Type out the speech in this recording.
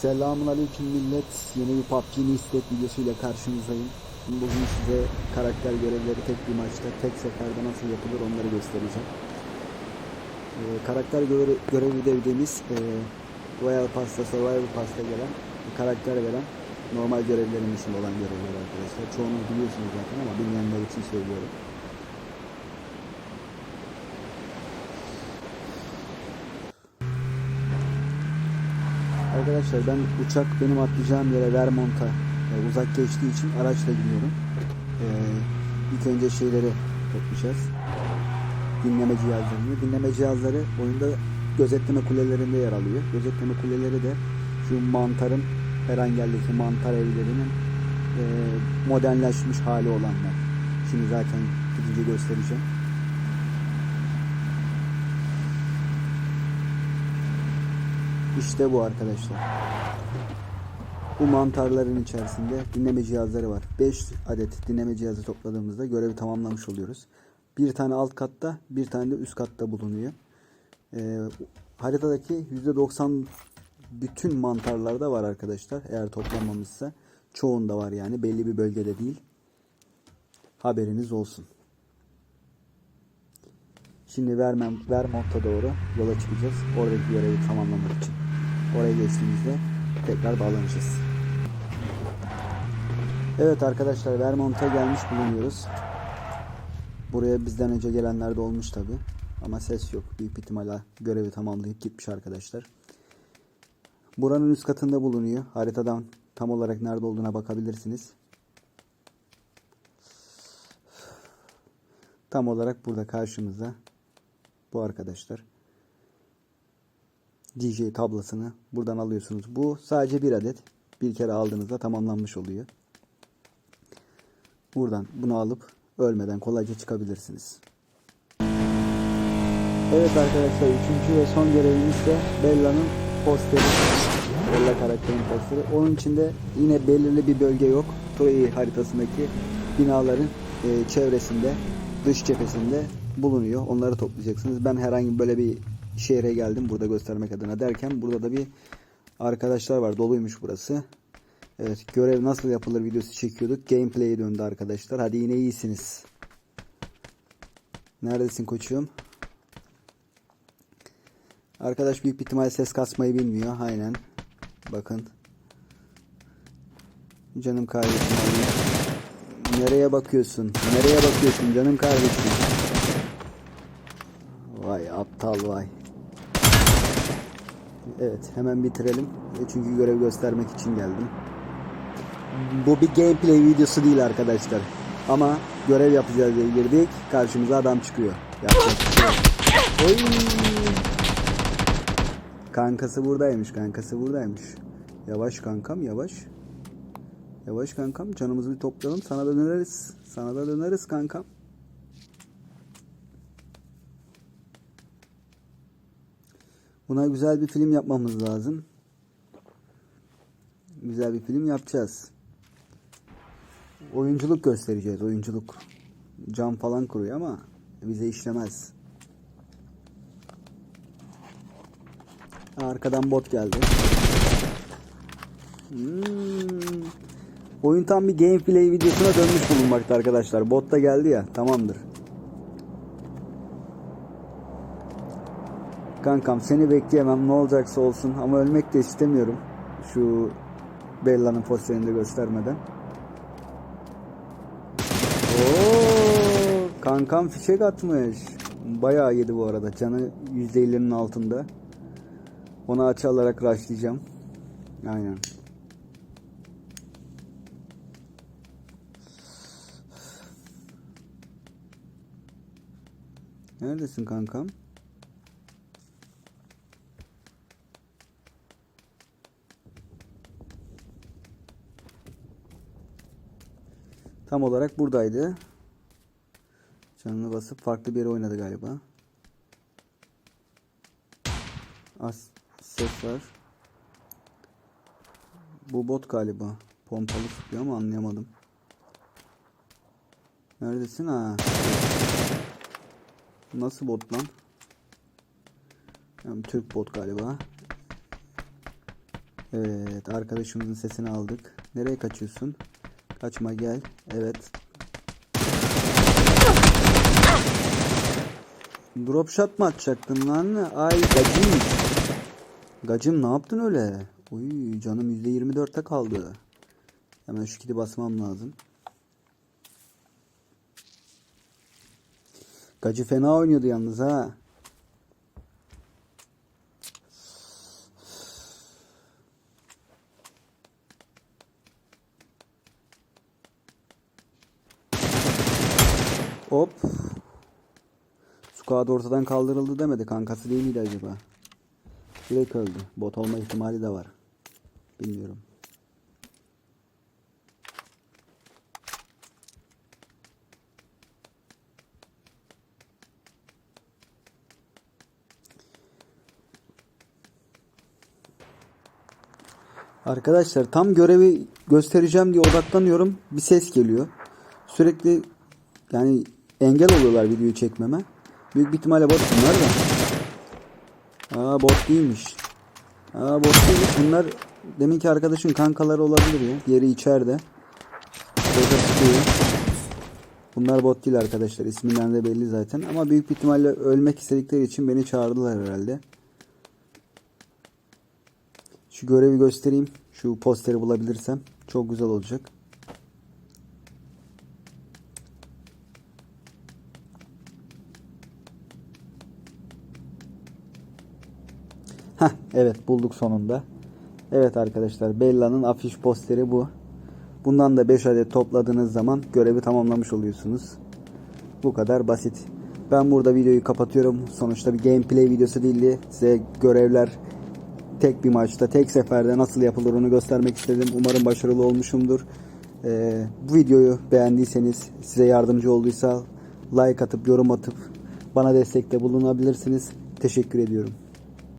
Selamun Aleyküm millet. Yeni bir PUBG istek videosuyla karşınızdayım. Bugün size karakter görevleri tek bir maçta tek seferde nasıl yapılır onları göstereceğim. Ee, karakter görevi, görevi dediğimiz e, Royal Pass'ta, Survival Pass'ta gelen karakter veren normal görevlerin dışında olan görevler arkadaşlar. Çoğunuz biliyorsunuz zaten ama bilmeyenler için söylüyorum. Arkadaşlar ben uçak benim atlayacağım yere Vermont'a e, uzak geçtiği için araçla gidiyorum. E, ilk önce şeyleri toplayacağız. Dinleme cihazlarını. Dinleme cihazları oyunda gözetleme kulelerinde yer alıyor. Gözetleme kuleleri de şu mantarın her engeldeki mantar evlerinin e, modernleşmiş hali olanlar. Şimdi zaten gidince göstereceğim. İşte bu arkadaşlar. Bu mantarların içerisinde dinleme cihazları var. 5 adet dinleme cihazı topladığımızda görevi tamamlamış oluyoruz. Bir tane alt katta, bir tane de üst katta bulunuyor. Ee, haritadaki %90 bütün mantarlarda var arkadaşlar. Eğer toplanmamışsa çoğunda var yani belli bir bölgede değil. Haberiniz olsun. Şimdi Vermont, Vermont'a doğru yola çıkacağız. Oradaki görevi tamamlamak için. Oraya geçtiğimizde tekrar bağlanacağız. Evet arkadaşlar Vermont'a gelmiş bulunuyoruz. Buraya bizden önce gelenler de olmuş tabi. Ama ses yok. Büyük ihtimalle görevi tamamlayıp gitmiş arkadaşlar. Buranın üst katında bulunuyor. Haritadan tam olarak nerede olduğuna bakabilirsiniz. Tam olarak burada karşımızda bu arkadaşlar. DJ tablasını buradan alıyorsunuz. Bu sadece bir adet. Bir kere aldığınızda tamamlanmış oluyor. Buradan bunu alıp ölmeden kolayca çıkabilirsiniz. Evet arkadaşlar üçüncü ve son görevimiz de Bella'nın posteri. Bella karakterin posteri. Onun içinde yine belirli bir bölge yok. Toei haritasındaki binaların e, çevresinde, dış cephesinde bulunuyor. Onları toplayacaksınız. Ben herhangi böyle bir şehre geldim burada göstermek adına derken burada da bir arkadaşlar var. Doluymuş burası. Evet görev nasıl yapılır videosu çekiyorduk. Gameplay'e döndü arkadaşlar. Hadi yine iyisiniz. Neredesin koçum? Arkadaş büyük bir ihtimal ses kasmayı bilmiyor. Aynen. Bakın. Canım kardeşim. Nereye bakıyorsun? Nereye bakıyorsun canım kardeşim? Vay aptal vay. Evet hemen bitirelim. Çünkü görev göstermek için geldim. Bu bir gameplay videosu değil arkadaşlar. Ama görev yapacağız diye girdik. Karşımıza adam çıkıyor. Şey. Oy! Kankası buradaymış. Kankası buradaymış. Yavaş kankam yavaş. Yavaş kankam canımızı bir toplayalım. Sana da döneriz. Sana da döneriz kankam. Buna güzel bir film yapmamız lazım. Güzel bir film yapacağız. Oyunculuk göstereceğiz. Oyunculuk. Cam falan kuruyor ama bize işlemez. Arkadan bot geldi. Hmm. Oyun tam bir gameplay videosuna dönmüş bulunmakta arkadaşlar. Bot da geldi ya. Tamamdır. Kankam seni bekleyemem ne olacaksa olsun ama ölmek de istemiyorum. Şu Bella'nın posterini de göstermeden. Oo, kankam fişek atmış. Bayağı yedi bu arada. Canı %50'nin altında. Onu açı alarak rushlayacağım. Aynen. Neredesin kankam? Tam olarak buradaydı. Canını basıp farklı bir yere oynadı galiba. Az ses var. Bu bot galiba. Pompalı sıkıyor ama anlayamadım. Neredesin ha? Nasıl bot lan? Yani Türk bot galiba. Evet arkadaşımızın sesini aldık. Nereye kaçıyorsun? Kaçma gel. Evet. Drop shot mı atacaktın lan? Ay gacım. Gacım ne yaptın öyle? Uy canım %24'te kaldı. Hemen şu kiti basmam lazım. Gacı fena oynuyordu yalnız ha. Hop. Squad ortadan kaldırıldı demedi. Kankası değil miydi acaba? Direkt öldü. Bot olma ihtimali de var. Bilmiyorum. Arkadaşlar tam görevi göstereceğim diye odaklanıyorum. Bir ses geliyor. Sürekli yani engel oluyorlar videoyu çekmeme. Büyük bir ihtimalle bot bunlar da. Aa bot değilmiş. Aa bot değilmiş. Bunlar deminki arkadaşın kankaları olabilir ya. Diğeri içeride. Orada tutuyor. Bunlar bot değil arkadaşlar. İsminden de belli zaten. Ama büyük bir ihtimalle ölmek istedikleri için beni çağırdılar herhalde. Şu görevi göstereyim. Şu posteri bulabilirsem. Çok güzel olacak. Evet bulduk sonunda. Evet arkadaşlar Bella'nın afiş posteri bu. Bundan da 5 adet topladığınız zaman görevi tamamlamış oluyorsunuz. Bu kadar basit. Ben burada videoyu kapatıyorum. Sonuçta bir gameplay videosu değildi. Size görevler tek bir maçta, tek seferde nasıl yapılır onu göstermek istedim. Umarım başarılı olmuşumdur. Ee, bu videoyu beğendiyseniz, size yardımcı olduysa like atıp, yorum atıp bana destekte bulunabilirsiniz. Teşekkür ediyorum.